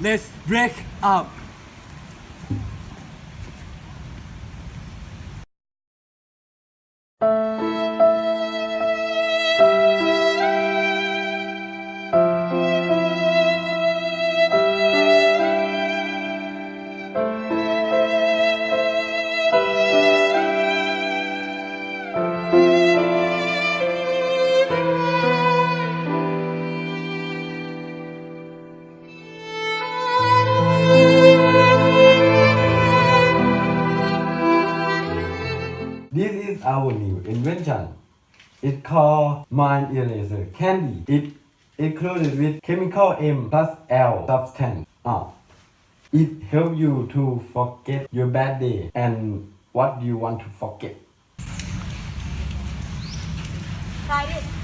Let's break up This is our new invention. It's called Mind Eraser Candy. It included with chemical M plus L substance. Ah, it helps you to forget your bad day and what you want to forget. Try this.